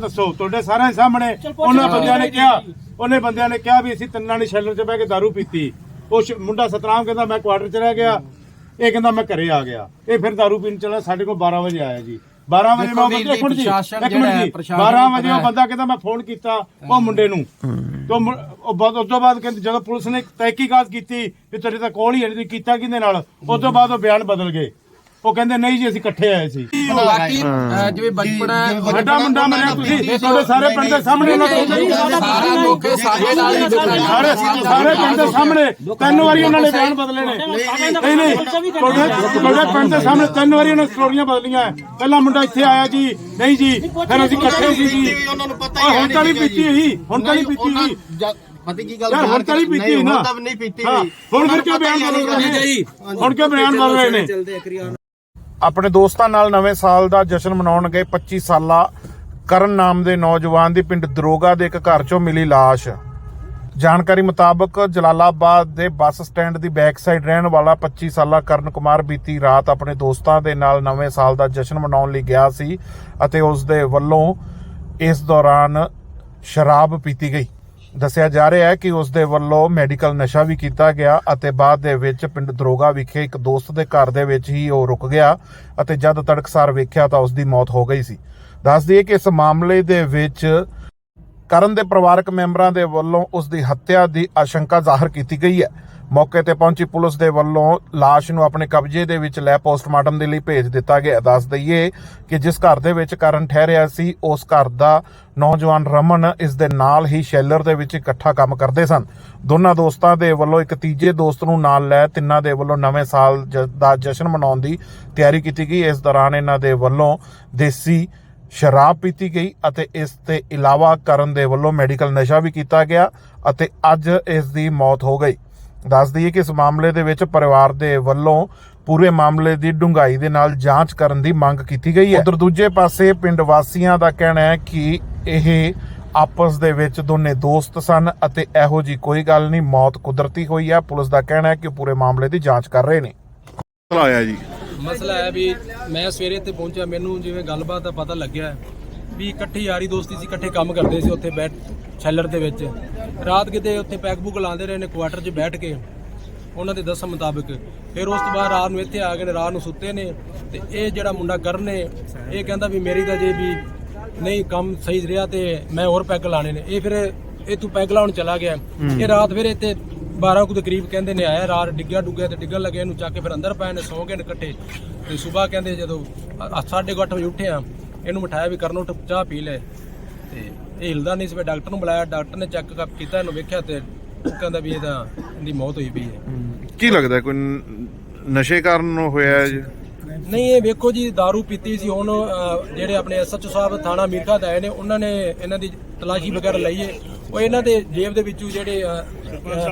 ਦੱਸੋ ਤੁਹਾਡੇ ਸਾਰਿਆਂ ਦੇ ਸਾਹਮਣੇ ਉਹਨਾਂ ਬੰਦਿਆਂ ਨੇ ਕਿਹਾ ਉਹਨੇ ਬੰਦਿਆਂ ਨੇ ਕਿਹਾ ਵੀ ਅਸੀਂ ਤਿੰਨਾਂ ਨੇ ਸ਼ੈਲਰ 'ਚ ਬਹਿ ਕੇ ਦਾਰੂ ਪੀਤੀ। ਉਹ ਸ਼- ਮੁੰਡਾ ਸਤਨਾਮ ਕਹਿੰਦਾ ਮੈਂ ਕੁਆਟਰ 'ਚ ਰਹਿ ਗਿਆ। ਇਹ ਕਹਿੰਦਾ ਮੈਂ ਘਰੇ ਆ ਗਿਆ। ਇਹ ਫਿਰ ਦਾਰੂ ਪੀਣ ਚਲਾ ਸਾਡੇ ਕੋਲ 12 ਵਜੇ ਆਇਆ ਜੀ। 12 ਵਜੇ ਮੈਂ ਦੇਖੋ ਵੀਰ ਇੱਕ ਮਿੰਟ ਜੀ ਪ੍ਰਸ਼ਾਸਨ ਇੱਕ ਜਿਹੜਾ ਮਿੰਟ ਹੈ, ਜੀ ਪ੍ਰਸ਼ਾਸਨ 12 ਨੂੰ ਵਜੇ ਪਤਾ ਉਹ ਹੈ। ਬੰਦਾ ਕਹਿੰਦਾ ਮੈਂ ਫੋਨ ਕੀਤਾ ਉਹ ਮੁੰਡੇ ਨੂੰ। ਤੋਂ ਮੁ- ਉਹ ਬਾਅਦ ਉਸ ਤੋਂ ਬਾਅਦ ਕਹਿੰਦੇ ਜਦੋਂ ਪੁਲਿਸ ਨੇ ਤਹਿਕੀਕਾਤ ਕੀਤੀ ਵੀ ਤੁਹਾਡੇ ਤਾਂ ਕੋਲ ਹੀ ਹੈ ਨਹੀਂ ਕੀਤਾ ਕਿਹਦੇ ਨਾਲ? ਉਸ ਤੋਂ ਬਾਅਦ ਉਹ ਬਿਆਨ ਬਦਲ ਗਏ। ਉਹ ਕਹਿੰਦੇ ਨਹੀਂ ਜੀ ਅਸੀਂ ਇਕੱਠੇ ਆਏ ਸੀ। ਬਾਕੀ ਅਹ, ਜਿਵੇਂ ਬਚਪਨ ਹੈ। ਵੱਡਾ ਮੁੰਡਾ ਮਰਿਆ ਤੁਸੀਂ ਤੁਹਾਡੇ ਸਾਰੇ ਪਿੰਡ ਦੇ ਸਾਹਮਣੇ ਉਹਨਾਂ ਤੋਂ ਸਾਰਾ ਧੋਖੇ ਸਾਡੇ ਨਾਲ ਹੀ ਦੁਕਾਨ ਸਾਰੇ ਸਾਰੇ ਪਿੰਡ ਦੇ ਸਾਹਮਣੇ। ਤਿੰਨ ਵਾਰੀ ਉਹਨਾਂ ਨੇ ਬਿਆਨ ਬਦਲੇ ਨੇ। ਨਹੀਂ ਨਹੀਂ ਤੁਹਾਡੇ ਤੁਹਾਡੇ ਪਿੰਡ ਦੇ ਸਾਹਮਣੇ ਤਿੰਨ ਵਾਰੀ ਉਹਨਾਂ ਸਟੋਰੀਆਂ ਬਦਲੀਆਂ। ਹੈ। ਪਹਿਲਾ ਮੁੰਡਾ ਇੱਥੇ ਆਇਆ ਜੀ ਨਹੀਂ ਜੀ ਫਿਰ ਅਸੀਂ ਇਕੱਠੇ ਸੀ ਜੀ। ਉਹਨਾਂ ਨੂੰ ਪਤਾ ਓਏ ਹੁਣ ਤਾਂ ਨਹੀਂ ਪੀਤੀ ਹੋਈ ਹੁਣ ਤਾਂ ਨਹੀਂ ਪੀਤੀ ਹੋਈ। ਪਤਾ ਕੀ ਗੱਲ ਯਾਰ ਹੁਣ ਤਾਂ ਨਹੀਂ ਪੀਤੀ ਹੋਈ ਨਾ। ਹੁਣ ਤਾਂ ਨਹੀਂ ਪੀਤੀ ਹਾਂ, ਹੋਈ। ਹੁਣ ਫਿਰ ਕਿਉਂ ਬਿਆਨ ਬਦਲ ਰਹੇ ਨੇ? ਹੁਣ ਕਿਉਂ ਬਿਆਨ ਬਦਲ ਰਹੇ ਨੇ? ਆਪਣੇ ਦੋਸਤਾਂ ਨਾਲ ਨਵੇਂ ਸਾਲ ਦਾ ਜਸ਼ਨ ਮਨਾਉਣ ਗਏ 25 ਸਾਲਾ ਕਰਨ ਨਾਮ ਦੇ ਨੌਜਵਾਨ ਦੀ ਪਿੰਡ ਦਰੋਗਾ ਦੇ ਇੱਕ ਘਰ ਚੋਂ ਮਿਲੀ ਲਾਸ਼। ਜਾਣਕਾਰੀ ਮੁਤਾਬਕ ਜਲਾਲਾਬਾਦ ਦੇ ਬੱਸ ਸਟੈਂਡ ਦੀ ਬੈਕ ਸਾਈਡ ਰਹਿਣ ਵਾਲਾ 25 ਸਾਲਾ ਕਰਨ ਕੁਮਾਰ ਬੀਤੀ ਰਾਤ ਆਪਣੇ ਦੋਸਤਾਂ ਦੇ ਨਾਲ ਨਵੇਂ ਸਾਲ ਦਾ ਜਸ਼ਨ ਮਨਾਉਣ ਲਈ ਗਿਆ ਸੀ ਅਤੇ ਉਸ ਦੇ ਵੱਲੋਂ ਇਸ ਦੌਰਾਨ ਸ਼ਰਾਬ ਪੀਤੀ ਗਈ। ਦੱਸਿਆ ਜਾ ਰਿਹਾ ਹੈ ਕਿ ਉਸ ਦੇ ਵੱਲੋਂ ਮੈਡੀਕਲ ਨਸ਼ਾ ਵੀ ਕੀਤਾ ਗਿਆ ਅਤੇ ਬਾਅਦ ਦੇ ਵਿੱਚ ਪਿੰਡ ਦਰੋਗਾ ਵਿਖੇ ਇੱਕ ਦੋਸਤ ਦੇ ਘਰ ਦੇ ਵਿੱਚ ਹੀ ਉਹ ਰੁਕ ਗਿਆ ਅਤੇ ਜਦ ਤੜਕਸਾਰ ਵੇਖਿਆ ਤਾਂ ਉਸ ਦੀ ਮੌਤ ਹੋ ਗਈ ਸੀ। ਦੱਸ ਦਈਏ ਕਿ ਇਸ ਮਾਮਲੇ ਦੇ ਵਿੱਚ ਕਰਨ ਦੇ ਪਰਿਵਾਰਕ ਮੈਂਬਰਾਂ ਦੇ ਵੱਲੋਂ ਉਸ ਦੀ ਹੱਤਿਆ ਦੀ ਆਸ਼ੰਕਾ ਜ਼ਾਹਰ ਕੀਤੀ ਗਈ ਹੈ। ਮੌਕੇ ਤੇ ਪਹੁੰਚੀ ਪੁਲਿਸ ਦੇ ਵੱਲੋਂ ਲਾਸ਼ ਨੂੰ ਆਪਣੇ ਕਬਜ਼ੇ ਦੇ ਵਿੱਚ ਲੈ ਪੋਸਟਮਾਰਟਮ ਦੇ ਲਈ ਭੇਜ ਦਿੱਤਾ ਗਿਆ। ਦੱਸ ਦਈਏ ਕਿ ਜਿਸ ਘਰ ਦੇ ਵਿੱਚ ਕਰਨ ਠਹਿਰਿਆ ਸੀ, ਉਸ ਘਰ ਦਾ ਨੌਜਵਾਨ ਰਮਨ ਇਸ ਦੇ ਨਾਲ ਹੀ ਸ਼ੈਲਰ ਦੇ ਵਿੱਚ ਇਕੱਠਾ ਕੰਮ ਕਰਦੇ ਸਨ। ਦੋਨਾਂ ਦੋਸਤਾਂ ਦੇ ਵੱਲੋਂ ਇੱਕ ਤੀਜੇ ਦੋਸਤ ਨੂੰ ਨਾਲ ਲੈ ਤਿੰਨਾਂ ਦੇ ਵੱਲੋਂ ਨਵੇਂ ਸਾਲ ਜ- ਦਾ ਜਸ਼ਨ ਮਨਾਉਣ ਦੀ ਤਿਆਰੀ ਕੀਤੀ ਗਈ। ਇਸ ਦੌਰਾਨ ਇਹਨਾਂ ਦੇ ਵੱਲੋਂ ਦੇਸੀ ਸ਼ਰਾਬ ਪੀਤੀ ਗਈ ਅਤੇ ਇਸ ਤੇ ਇਲਾਵਾ ਕਰਨ ਦੇ ਵੱਲੋਂ ਮੈਡੀਕਲ ਨਸ਼ਾ ਵੀ ਕੀਤਾ ਗਿਆ ਅਤੇ ਅੱਜ ਇਸ ਦੀ ਮੌਤ ਹੋ ਗਈ। ਦੱਸ ਦਈਏ ਕਿ ਇਸ ਮਾਮਲੇ ਦੇ ਵਿੱਚ ਪਰਿਵਾਰ ਦੇ ਵੱਲੋਂ ਪੂਰੇ ਮਾਮਲੇ ਦੀ ਡੂੰਘਾਈ ਦੇ ਨਾਲ ਜਾਂਚ ਕਰਨ ਦੀ ਮੰਗ ਕੀਤੀ ਗਈ ਹੈ। ਉਧਰ ਦੂਜੇ ਪਾਸੇ ਪਿੰਡ ਵਾਸੀਆਂ ਦਾ ਕਹਿਣਾ ਹੈ ਕਿ ਇਹ ਆਪਸ ਦੇ ਵਿੱਚ ਦੋਨੇ ਦੋਸਤ ਸਨ ਅਤੇ ਇਹੋ ਜੀ ਕੋਈ ਗੱਲ ਨਹੀਂ ਮੌਤ ਕੁਦਰਤੀ ਹੋਈ ਹੈ। ਪੁਲਿਸ ਦਾ ਕਹਿਣਾ ਹੈ ਕਿ ਉਹ ਪੂਰੇ ਮਾਮਲੇ ਦੀ ਜਾਂਚ ਕਰ ਰਹੇ ਨੇ। ਆਇਆ ਜੀ। ਮਸਲਾ ਹੈ ਵੀ ਮੈਂ ਸਵੇਰੇ ਇੱਥੇ ਪਹੁੰਚਿਆ ਮੈਨੂੰ ਜਿਵੇਂ ਗੱਲਬਾਤ ਦਾ ਪਤਾ ਲੱਗਿਆ ਵੀ ਇਕੱਠੀ ਯਾਰੀ ਦੋਸਤੀ ਸੀ ਇਕੱਠੇ ਕੰਮ ਕਰਦੇ ਸੀ ਉੱਥੇ ਬੈਠ ਛੈਲਰ ਦੇ ਵਿੱਚ। ਰਾਤ ਕਿਤੇ ਉੱਥੇ ਪੈਗ ਬੁਕ ਲਾਉਂਦੇ ਰਹੇ ਨੇ ਕੁਆਟਰ 'ਚ ਬੈਠ ਕੇ। ਉਹਨਾਂ ਦੇ ਦੱਸਣ ਮੁਤਾਬਕ ਫਿਰ ਉਸ ਤੋਂ ਬਾਅਦ ਰਾਤ ਨੂੰ ਇੱਥੇ ਆ ਗਏ ਨੇ ਰਾਤ ਨੂੰ ਸੁੱਤੇ ਨੇ ਤੇ ਇਹ ਜਿਹੜਾ ਮੁੰਡਾ ਕਰਨ ਨੇ ਇਹ ਕਹਿੰਦਾ ਵੀ ਮੇਰੀ ਤਾਂ ਜੇ ਵੀ ਨਹੀਂ ਕੰਮ ਸਹੀ ਰਿਹਾ ਤੇ ਮੈਂ ਹੋਰ ਪੈਗ ਲਾਣੇ ਨੇ। ਇਹ ਫਿਰ ਇਹ ਤੂੰ ਪੈਗ ਲਾਉਣ ਚਲਾ ਗਿਆ। ਇਹ ਰਾਤ ਫਿਰ ਇੱਥੇ 12 ਕੁ ਦੇ ਕਰੀਬ ਕਹਿੰਦੇ ਨੇ ਆਇਆ ਰਾਤ ਡਿੱਗਿਆ ਡੁੱਗਿਆ ਤੇ ਡਿੱਗਣ ਲੱਗੇ ਇਹਨੂੰ ਚੱਕ ਕੇ ਫਿਰ ਅੰਦਰ ਪਏ ਨੇ ਸੌਂ ਗਏ ਨੇ ਇਕੱਠੇ। ਤੇ ਸਵੇਰ ਕਹਿੰਦੇ ਜਦੋਂ 8:30 ਵਜੇ ਉੱਠੇ ਆ ਇਹਨੂੰ ਬਿਠਾਇਆ ਵੀ ਕਰਨ ਉੱਠ ਚਾਹ ਪੀ ਲੈ। ਤੇ ਇਹ ਹਿਲਦਾ ਨਹੀਂ ਸੀ ਡਾਕਟਰ ਨੂੰ ਬੁਲਾਇਆ ਡਾਕਟਰ ਨੇ ਚੈੱਕ ਕਰ ਕੀਤਾ ਇਹਨੂੰ ਵੇਖਿਆ ਤੇ ਕਹਿੰਦਾ ਵੀ ਇਹਦਾ ਇਹਦੀ ਮੌਤ ਹੋਈ ਪਈ ਹੈ। ਕੀ ਲੱਗਦਾ ਕੋਈ ਨਸ਼ੇ ਕਾਰਨ ਹੋਇਆ ਜੀ? ਨਹੀਂ ਇਹ ਵੇਖੋ ਜੀ दारू ਪੀਤੀ ਸੀ ਹੁਣ ਜਿਹੜੇ ਆਪਣੇ ਐਸਐਚਓ ਸਾਹਿਬ ਥਾਣਾ ਮੀਰਖਾ ਦੇ ਆਏ ਨੇ ਉਹਨਾਂ ਨੇ ਇਹਨਾਂ ਦੀ ਤਲਾਸ਼ੀ ਵਗੈਰਾ ਲਈ ਹੈ। ਉਹ ਇਹਨਾਂ ਦੇ ਜੇਬ ਦੇ ਵਿੱਚੋਂ ਜਿਹੜੇ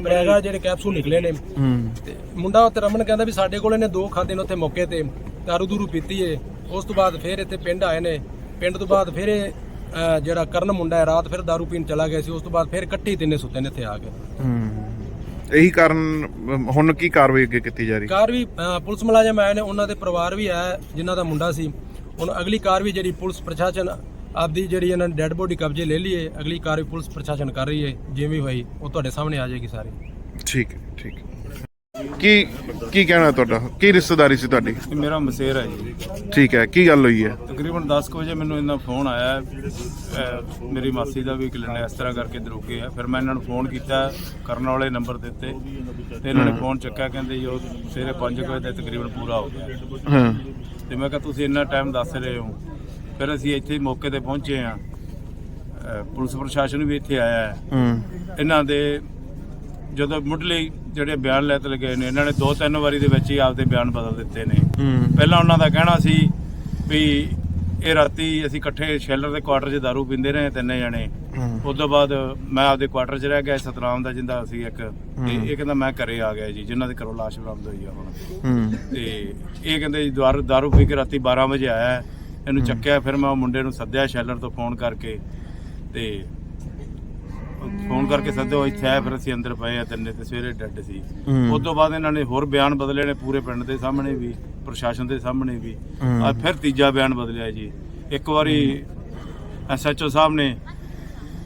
ਬਰੇਗਾ ਜਿਹੜੇ ਕੈਪਸੂਲ ਨਿਕਲੇ ਨੇ। ਤੇ ਮੁੰਡਾ ਉੱਥੇ ਰਮਨ ਕਹਿੰਦਾ ਵੀ ਸਾਡੇ ਕੋਲ ਇਹਨੇ ਦੋ ਖਾਦੇ ਨੇ ਉੱਥੇ ਮੌਕੇ ਤੇ ਦਾਰੂ ਦੂਰੂ ਪੀਤੀ ਏ। ਉਸ ਤੋਂ ਬਾਅਦ ਫੇਰ ਇੱਥੇ ਪਿੰਡ ਆਏ ਨੇ। ਪਿੰਡ ਤੋਂ ਬਾਅਦ ਫਿਰ ਇਹ ਜਿਹੜਾ ਕਰਨ ਮੁੰਡਾ ਹੈ ਰਾਤ ਫਿਰ दारू ਪੀਣ ਚਲਾ ਗਿਆ ਸੀ ਉਸ ਤੋਂ ਬਾਅਦ ਫਿਰ ਇਕੱਠੇ ਹੀ ਤਿੰਨੇ ਸੁੱਤੇ ਨੇ ਇੱਥੇ ਆ ਕੇ। ਇਹੀ ਕਾਰਨ ਅਮ, ਹੁਣ ਕੀ ਕਾਰਵਾਈ ਅੱਗੇ ਕੀਤੀ ਜਾ ਰਹੀ? ਕਾਰ ਵੀ ਪੁਲਿਸ ਮੁਲਾਜ਼ਮ ਆਏ ਨੇ ਉਹਨਾਂ ਦੇ ਪਰਿਵਾਰ ਵੀ ਆਇਆ ਜਿਨ੍ਹਾਂ ਦਾ ਮੁੰਡਾ ਸੀ। ਹੁਣ ਅਗਲੀ ਕਾਰ ਵੀ ਜਿਹੜੀ ਪੁਲਿਸ ਪ੍ਰਸ਼ਾਸਨ ਆਪਦੀ ਜਿਹੜੀ ਇਹਨਾਂ ਨੇ ਡੈੱਡ ਬੋਡੀ ਕਬਜ਼ੇ ਲੈ ਲਈਏ ਅਗਲੀ ਕਾਰ ਵੀ ਪੁਲਿਸ ਪ੍ਰਸ਼ਾਸਨ ਕਰ ਰਹੀ ਹੈ ਜਿਵੇਂ ਹੋਈ ਉਹ ਤੁਹਾਡੇ ਸਾਹਮਣੇ ਆ ਜਾਏਗੀ ਸਾਰੀ। ਠੀਕ ਹੈ ਠੀਕ ਹੈ। ਕੀ ਕੀ ਕਹਿਣਾ ਤੁਹਾਡਾ? ਕੀ ਰਿਸ਼ਤੇਦਾਰੀ ਸੀ ਤੁਹਾਡੀ? ਇਹ ਮੇਰਾ ਮਸੇਰ ਹੈ ਜੀ। ਠੀਕ ਹੈ ਕੀ ਗੱਲ ਹੋਈ ਹੈ? ਤਕਰੀਬਨ 10 ਕੁ ਵਜੇ ਮੈਨੂੰ ਇਹਨਾਂ ਫੋਨ ਆਇਆ ਅਹ ਮੇਰੀ ਮਾਸੀ ਦਾ ਵੀ ਕਿਲਨ ਇਸ ਤਰ੍ਹਾਂ ਕਰਕੇ ਦਰੋਗੇ ਆ। ਫਿਰ ਮੈਂ ਇਹਨਾਂ ਨੂੰ ਫੋਨ ਕੀਤਾ ਕਰਨ ਵਾਲੇ ਨੰਬਰ ਦਿੱਤੇ ਤੇ ਇਹਨਾਂ ਨੇ ਫੋਨ ਚੱਕਿਆ ਕਹਿੰਦੇ ਜੀ ਉਹ ਸਵੇਰੇ 5 ਵਜੇ ਤੇ ਤਕਰੀਬਨ ਪੂਰਾ ਹੋ ਗਿਆ। ਹਾਂ। ਤੇ ਮੈਂ ਕਿਹਾ ਤੁਸੀਂ ਇੰਨਾ ਟਾਈਮ ਦੱਸ ਰਹੇ ਹੋ? ਫਿਰ ਅਸੀਂ ਇੱਥੇ ਮੌਕੇ ਤੇ ਪਹੁੰਚੇ ਆ ਪੁਲਿਸ ਪ੍ਰਸ਼ਾਸਨ ਵੀ ਇੱਥੇ ਆਇਆ ਹੈ। ਹੂੰ। ਇਹਨਾਂ ਦੇ ਜਦੋਂ ਮੁੱਢਲੇ ਜਿਹੜੇ ਬਿਆਨ ਲੈ ਤੇ ਗਏ ਨੇ ਇਹਨਾਂ ਨੇ ਦੋ ਤਿੰਨ ਵਾਰੀ ਦੇ ਵਿੱਚ ਹੀ ਆਪਦੇ ਬਿਆਨ ਬਦਲ ਦਿੱਤੇ ਨੇ। ਪਹਿਲਾਂ ਉਹਨਾਂ ਦਾ ਕਹਿਣਾ ਸੀ ਵੀ ਇਹ ਰਾਤੀ ਅਸੀਂ ਇਕੱਠੇ ਸ਼ੈਲਰ ਦੇ ਕੁਆਟਰ 'ਚ ਦਾਰੂ ਪੀਂਦੇ ਰਹੇ ਤਿੰਨੇ ਜਣੇ। ਉਸ ਤੋਂ ਬਾਅਦ ਮੈਂ ਆਪਦੇ ਕੁਆਟਰ 'ਚ ਰਹਿ ਗਿਆ ਸਤਨਾਮ ਦਾ ਜਿੰਦਾ ਸੀ ਇੱਕ। ਤੇ ਇਹ ਕਹਿੰਦਾ ਮੈਂ ਘਰੇ ਆ ਗਿਆ ਜੀ ਜਿਨ੍ਹਾਂ ਦੇ ਘਰੋਂ ਲਾਸ਼ ਬਰਾਮਦ ਹੋਈ ਆ ਹੁਣ। ਤੇ ਇਹ ਕਹਿੰਦੇ ਜੀ ਦਾਰੂ ਦਾਰੂ ਪੀ ਕੇ ਰਾਤੀ 12 ਵਜੇ ਆਇਆ ਇਹਨੂੰ ਚੱਕਿਆ ਫਿਰ ਮੈਂ ਉਹ ਮੁੰਡੇ ਨੂੰ ਸੱਦਿਆ ਸ਼ੈਲਰ ਤੋਂ ਫੋਨ ਕਰਕੇ। ਤੇ ਫੋਨ ਕਰਕੇ ਉਹ ਇੱਥੇ ਆਇਆ ਫਿਰ ਅਸੀਂ ਅੰਦਰ ਪਏ ਆ ਤਿੰਨੇ ਤੇ ਸਵੇਰੇ ਡੈੱਡ ਸੀ ਹੂੰ। ਉਸ ਤੋਂ ਬਾਅਦ ਇਹਨਾਂ ਨੇ ਹੋਰ ਬਿਆਨ ਬਦਲੇ ਨੇ ਪੂਰੇ ਪਿੰਡ ਦੇ ਸਾਹਮਣੇ ਵੀ ਪ੍ਰਸ਼ਾਸਨ ਦੇ ਸਾਹਮਣੇ ਵੀ ਹੂੰ। ਆ ਫਿਰ ਤੀਜਾ ਬਿਆਨ ਬਦਲਿਆ ਜੀ ਇੱਕ ਵਾਰੀ ਐਸਐਚਓ ਸਾਹਿਬ ਨੇ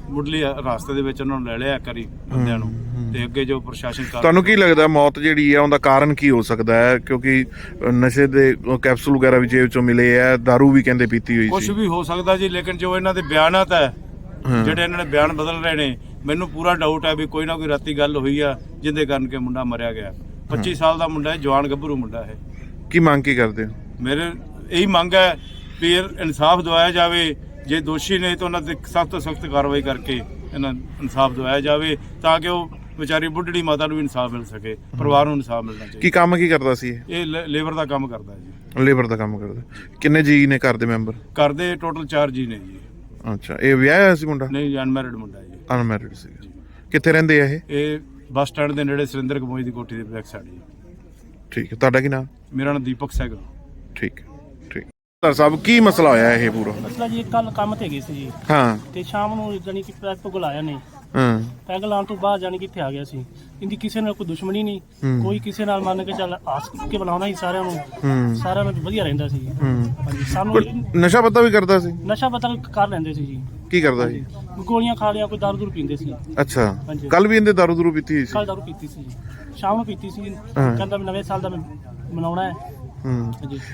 ਮੁੱਢਲੀ ਰਾਸਤੇ ਦੇ ਵਿੱਚ ਉਹਨਾਂ ਨੂੰ ਲੈ ਲਿਆ ਕਰੀ ਬੰਦਿਆਂ ਨੂੰ ਤੇ ਅੱਗੇ ਜੋ ਪ੍ਰਸ਼ਾਸਨ ਕਰ ਤੁਹਾਨੂੰ ਕੀ ਲੱਗਦਾ ਮੌਤ ਜਿਹੜੀ ਹੈ ਉਹਦਾ ਕਾਰਨ ਕੀ ਹੋ ਸਕਦਾ ਹੈ ਕਿਉਂਕਿ ਅ, ਨਸ਼ੇ ਦੇ ਅ, ਕੈਪਸੂਲ ਵਗੈਰਾ ਵੀ ਜੇਬ ਚੋਂ ਮਿਲੇ ਹੈ दारू ਵੀ ਕਹਿੰਦੇ ਪੀਤੀ ਹੋਈ ਕੁਝ ਸੀ ਵੀ ਹੋ ਸਕਦਾ ਜੀ ਲੇਕਿਨ ਜੋ ਇਹਨਾਂ ਦੇ ਬਿਆਨਾਤ ਹੈ ਹਾਂ। ਜਿਹੜੇ ਇਹਨਾਂ ਨੇ ਬਿਆਨ ਬਦਲ ਰਹੇ ਨੇ ਮੈਨੂੰ ਪੂਰਾ ਡਾਊਟ ਹੈ ਵੀ ਕੋਈ ਨਾ ਕੋਈ ਰਾਤੀ ਗੱਲ ਹੋਈ ਆ ਜਿਹਦੇ ਕਾਰਨ ਕਿ ਮੁੰਡਾ ਮਰਿਆ ਗਿਆ। 25 ਸਾਲ ਦਾ ਮੁੰਡਾ ਹੈ ਜਵਾਨ ਗੱਭਰੂ ਮੁੰਡਾ ਹੈ। ਕੀ ਮੰਗ ਕੀ ਕਰਦੇ ਹੋ? ਮੇਰੇ ਇਹੀ ਮੰਗ ਹੈ ਵੀ ਇਨਸਾਫ ਦਿਵਾਇਆ ਜਾਵੇ ਜੇ ਦੋਸ਼ੀ ਨੇ ਤਾਂ ਉਹਨਾਂ ਤੇ ਸਖਤ ਤੋਂ ਸਖਤ ਕਾਰਵਾਈ ਕਰਕੇ ਇਹਨਾਂ ਇਨਸਾਫ ਦਿਵਾਇਆ ਜਾਵੇ ਤਾਂ ਕਿ ਉਹ ਵਿਚਾਰੀ ਬੁੱਢੜੀ ਮਾਤਾ ਨੂੰ ਇਨਸਾਫ ਮਿਲ ਸਕੇ ਪਰਿਵਾਰ ਨੂੰ ਇਨਸਾਫ ਮਿਲਣਾ ਕੀ ਚਾਹੀਦਾ ਕੰਮ ਕੀ ਕਰਦਾ ਸੀ ਇਹ? ਲੇਬਰ ਦਾ ਕੰਮ ਕਰਦਾ ਜੀ। ਲੇਬਰ ਦਾ ਕੰਮ ਕਰਦਾ। ਕਿੰਨੇ ਜੀ ਨੇ ਘਰ ਦੇ ਮੈਂਬਰ? ਕਰਦੇ ਟੋਟਲ 4 ਜੀ ਨੇ ਜੀ। ਅੱਛਾ ਇਹ ਵਿਆਹਿਆ ਹੋਇਆ ਸੀ ਮੁੰਡਾ? ਨਹੀਂ ਅਨਮੈਰਿਡ ਮੁੰਡਾ ਜੀ। ਅਨਮੈਰਿਡ ਸੀ ਕਿੱਥੇ ਰਹਿੰਦੇ ਆ ਇਹ? ਇਹ ਬੱਸ ਸਟੈਂਡ ਦੇ ਨੇੜੇ ਸੁਰਿੰਦਰ ਕਮੋਈ ਦੀ ਕੋਠੀ ਦੇ ਬੈਕ ਸਾਈਡ ਜੀ। ਠੀਕ ਹੈ ਤੁਹਾਡਾ ਕੀ ਨਾਮ? ਮੇਰਾ ਨਾਮ ਦੀਪਕ ਸਹਿਗਲ ਠੀਕ ਹੈ, ਠੀਕ। ਸਰ ਸਾਹਿਬ ਕੀ ਮਸਲਾ ਹੋਇਆ ਇਹ ਪੂਰਾ? ਮਸਲਾ ਜੀ ਕੱਲ ਕੰਮ ਤੇ ਗਏ ਸੀ ਜੀ। ਹਾਂ। ਤੇ ਸ਼ਾਮ ਨੂੰ ਜਾਨੀ ਕਿ ਪੈਗ ਪੁਗ ਲਾਇਆ ਨੇ ਹਾਂ। ਪੈਗ ਲਾਉਣ ਤੋਂ ਬਾਅਦ ਜਾਨੀ ਕਿ ਇੱਥੇ ਆ ਗਿਆ ਸੀ। ਇਹਦੀ ਕਿਸੇ ਨਾਲ ਕੋਈ ਦੁਸ਼ਮਣੀ ਨਹੀਂ। ਕੋਈ ਕਿਸੇ ਨਾਲ ਮੰਨ ਕੇ ਚੱਲ ਆਸ ਕੇ ਬਣਾਉਣਾ ਹੀ ਸਾਰਿਆਂ ਨੂੰ। ਸਾਰਿਆਂ ਨੂੰ ਵਧੀਆ ਰਹਿੰਦਾ ਸੀ। ਹਾਂਜੀ ਸਾਨੂੰ ਨਸ਼ਾ ਪਤਾ ਵੀ ਕਰਦਾ ਸੀ? ਨਸ਼ਾ ਪਤਾ ਕਰ ਲੈਂਦੇ ਸੀ ਜੀ। ਕੀ ਕਰਦਾ ਸੀ? ਗੋਲੀਆਂ ਖਾ ਲਿਆ ਕੋਈ ਦਾਰੂ ਦੂਰ ਪੀਂਦੇ ਸੀ। ਅੱਛਾ। ਕੱਲ ਵੀ ਇਹਦੇ ਦਾਰੂ ਦੂਰੂ ਪੀਤੀ ਸੀ? ਕੱਲ ਦਾਰੂ ਪੀਤੀ ਸੀ। ਸ਼ਾਮ ਨੂੰ ਪੀਤੀ ਸੀ। ਕਹਿੰਦਾ ਨਵੇਂ ਸਾਲ ਦਾ ਮਨਾਉਣਾ ਹੈ। ਹੂੰ।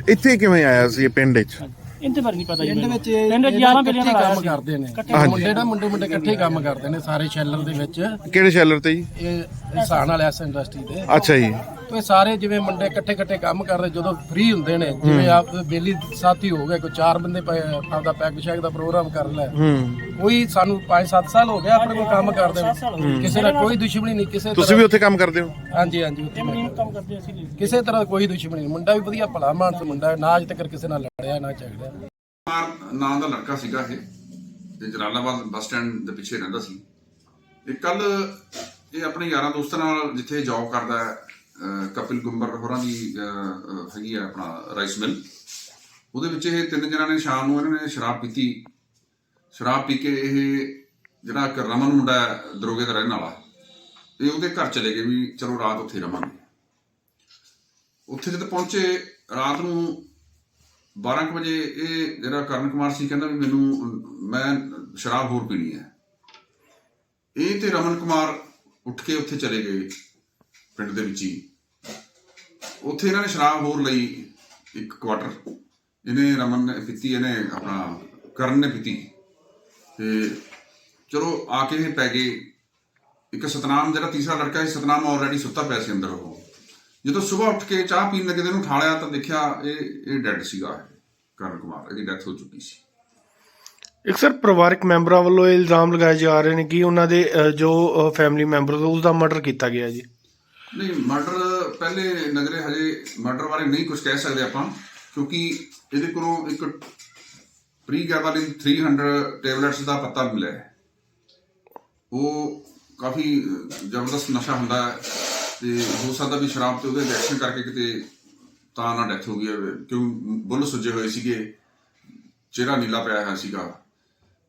ਇੱਥੇ ਕਿਵੇਂ ਆਇਆ ਸੀ ਇਹ ਪਿੰਡ 'ਚ ਹਾਂਜੀ। ਇਹਦੇ ਬਾਰੇ ਨਹੀਂ ਪਤਾ ਜੀ ਪਿੰਡ ਮੈਨੂੰ। ਵਿੱਚ ਇਹ- ਪਿੰਡ ਇਹ 11 ਬਿਲੀਅਨ ਇਕੱਠੇ ਦਾ ਕੰਮ ਕਰਦੇ ਨੇ। ਇਕੱਠੇ ਮੁੰਡੇ ਨਾ ਮੁੰਡੇ ਮੁੰਡੇ ਇਕੱਠੇ ਕੰਮ ਕਰਦੇ ਨੇ ਸਾਰੇ ਸ਼ੈਲਰ ਦੇ ਵਿੱਚ। ਕਿਹੜੇ ਸ਼ੈਲਰ ਤੇ ਜੀ? ਇਹ ਇਨਸਾਨ ਵਾਲੇ ਐਸ ਇੰਡਸਟਰੀ ਦੇ। ਅੱਛਾ ਜੀ। ਤੇ ਇਹ ਸਾਰੇ ਜਿਵੇਂ ਮੁੰਡੇ ਇਕੱਠੇ ਇਕੱਠੇ ਕੰਮ ਕਰਦੇ ਜਦੋਂ ਫ੍ਰੀ ਹੁੰਦੇ ਨੇ ਜਿਵੇਂ ਆਪ ਬੇਲੀ ਸਾਥੀ ਹੋ ਗਏ ਕੋਈ ਚਾਰ ਬੰਦੇ ਪਏ ਆਪਦਾ ਪੈਗ ਸ਼ੈਗ ਦਾ ਪ੍ਰੋਗਰਾਮ ਕਰ ਲੈ। ਹੂੰ। ਕੋਈ ਸਾਨੂੰ 5-7 ਸਾਲ ਹੋ ਗਏ ਆਪਣੇ ਕੋਲ ਕੰਮ ਕਰਦੇ ਸੱਤ ਸਾਲ ਹੋ ਗਏ। ਨੇ ਕਿਸੇ ਨਾਲ ਕੋਈ ਦੁਸ਼ਮਣੀ ਨਹੀਂ ਕਿਸੇ ਤੁਸੀਂ ਵੀ ਉੱਥੇ ਕੰਮ ਕਰਦੇ ਹੋ? ਹਾਂਜੀ ਹਾਂਜੀ ਉੱਥੇ ਇਹ ਮੈਂ- ਮਹੀਨੇ ਕੰਮ ਕਰਦੇ ਅਸੀਂ ਜੀ। ਕਿਸੇ ਤਰ੍ਹਾਂ ਕੋਈ ਦੁਸ਼ਮਣੀ ਨਹੀਂ। ਮੁੰਡਾ ਵੀ ਵਧੀਆ ਭਲਾ ਮਾਨਸ ਮੁੰਡਾ ਹੈ ਨਾ ਅੱਜ ਤੱਕ ਕਿਸੇ ਨਾਲ ਲੜਿਆ ਨਾ ਝਗੜਿਆ ਕੁਮਾਰ ਨਾਂ ਦਾ ਲੜਕਾ ਸੀਗਾ ਇਹ ਤੇ ਜਲਾਲਾਬਾਦ ਬੱਸ ਸਟੈਂਡ ਦੇ ਪਿੱਛੇ ਰਹਿੰਦਾ ਸੀ। ਇਹ ਕੱਲ ਇਹ ਆਪਣੇ ਯਾਰਾਂ ਦੋਸਤਾਂ ਨਾਲ ਜਿੱਥੇ ਜੌਬ ਕਰਦਾ ਹੈ ਅਹ ਕਪਿਲ ਗੁੰਬਰ ਹੋਰਾਂ ਦੀ ਹੈਗੀ ਆ ਆਪਣਾ ਰਾਈਸ ਮਿਲ ਉਹਦੇ ਵਿੱਚ ਇਹ ਤਿੰਨ ਜਣਾਂ ਨੇ ਸ਼ਾਮ ਨੂੰ ਇਹਨਾਂ ਨੇ ਸ਼ਰਾਬ ਪੀਤੀ। ਸ਼ਰਾਬ ਪੀ ਕੇ ਇਹ ਜਿਹੜਾ ਇੱਕ ਰਮਨ ਮੁੰਡਾ ਹੈ, ਦਰੋਗੇ ਦਾ ਰਹਿਣ ਵਾਲਾ ਇਹ ਉਹਦੇ ਘਰ ਚਲੇ ਗਏ ਵੀ ਚਲੋ ਰਾਤ ਉੱਥੇ ਰਵਾਂਗੇ ਉੱਥੇ ਜਦ ਪਹੁੰਚੇ ਰਾਤ ਨੂੰ 12 ਕੁ ਵਜੇ ਇਹ ਜਿਹੜਾ ਕਰਨ ਕੁਮਾਰ ਸੀ, ਕਹਿੰਦਾ ਵੀ ਮੈਨੂੰ, ਮੈਂ ਸ਼ਰਾਬ ਹੋਰ ਪੀਣੀ ਹੈ। ਇਹ ਤੇ ਰਮਨ ਕੁਮਾਰ ਉੱਠ ਕੇ ਉੱਥੇ ਚਲੇ ਗਏ, ਪਿੰਡ ਦੇ ਵਿੱਚ ਹੀ। ਉੱਥੇ ਇਹਨਾਂ ਨੇ ਸ਼ਰਾਬ ਹੋਰ ਲਈ ਇੱਕ ਕੁਆਟਰ। ਇਹਨੇ ਰਮਨ ਨੇ ਪੀਤੀ, ਇਹਨੇ ਆਪਣਾ ਕਰਨ ਨੇ ਪੀਤੀ। ਤੇ ਚਲੋ ਆ ਕੇ ਇਹ ਪੈ ਗਏ। ਇੱਕ ਸਤਨਾਮ, ਜਿਹੜਾ ਤੀਸਰਾ ਲੜਕਾ ਸੀ, ਸਤਨਾਮ ਆਲਰੇਡੀ ਸੁੱਤਾ ਪਿਆ ਸੀ ਅੰਦਰ ਉਹ। ਜਦੋਂ ਸਵੇਰ ਉੱਠ ਕੇ ਚਾਹ ਪੀਣ ਲੱਗੇ ਤੇ ਇਹਨੂੰ ਠਾਲਿਆ ਤਾਂ ਦੇਖਿਆ ਇਹ ਇਹ ਡੈੱਡ ਸੀਗਾ ਕਰਨ ਕੁਮਾਰ ਇਹਦੀ ਡੈਥ ਹੋ ਚੁੱਕੀ ਸੀ। ਇੱਕ ਸਰ ਪਰਿਵਾਰਕ ਮੈਂਬਰਾਂ ਵੱਲੋਂ ਇਹ ਇਲਜ਼ਾਮ ਲਗਾਏ ਜਾ ਰਹੇ ਨੇ ਕਿ ਉਹਨਾਂ ਦੇ ਜੋ ਫੈਮਿਲੀ ਮੈਂਬਰ ਉਸ ਦਾ ਮਰਡਰ ਕੀਤਾ ਗਿਆ ਜੀ। ਨਹੀਂ ਮਰਡਰ ਪਹਿਲੇ ਨਜ਼ਰੇ ਹਜੇ ਮਰਡਰ ਬਾਰੇ ਨਹੀਂ ਕੁਝ ਕਹਿ ਸਕਦੇ ਆਪਾਂ ਕਿਉਂਕਿ ਇਹਦੇ ਕੋਲੋਂ ਇੱਕ ਪ੍ਰੀ ਗੈਬਾਲਿਨ 300 ਟੈਬਲੇਟਸ ਦਾ ਪੱਤਾ ਮਿਲਿਆ ਉਹ ਕਾਫੀ ਜ਼ਬਰਦਸਤ ਨਸ਼ਾ ਹੁੰਦਾ ਹੈ। ਤੇ ਹੋ ਸਕਦਾ ਵੀ ਸ਼ਰਾਬ ਤੇ ਉਹਦੇ ਰਿਐਕਸ਼ਨ ਕਰਕੇ ਕਿਤੇ ਤਾਂ ਨਾ ਡੈਥ ਹੋ ਗਈ ਹੋਵੇ ਕਿਉਂ ਬੁੱਲ ਸੁੱਜੇ ਹੋਏ ਸੀਗੇ ਚਿਹਰਾ ਨੀਲਾ ਪਿਆ ਹੋਇਆ ਸੀਗਾ।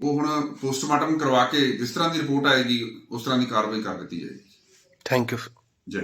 ਉਹ ਹੁਣ ਪੋਸਟਮਾਰਟਮ ਕਰਵਾ ਕੇ ਜਿਸ ਤਰ੍ਹਾਂ ਦੀ ਰਿਪੋਰਟ ਆਏਗੀ ਉਸ ਤਰ੍ਹਾਂ ਦੀ ਕਾਰਵਾਈ ਕਰ ਦਿੱਤੀ ਜਾਏਗੀ। ਥੈਂਕ ਯੂ ਜੈ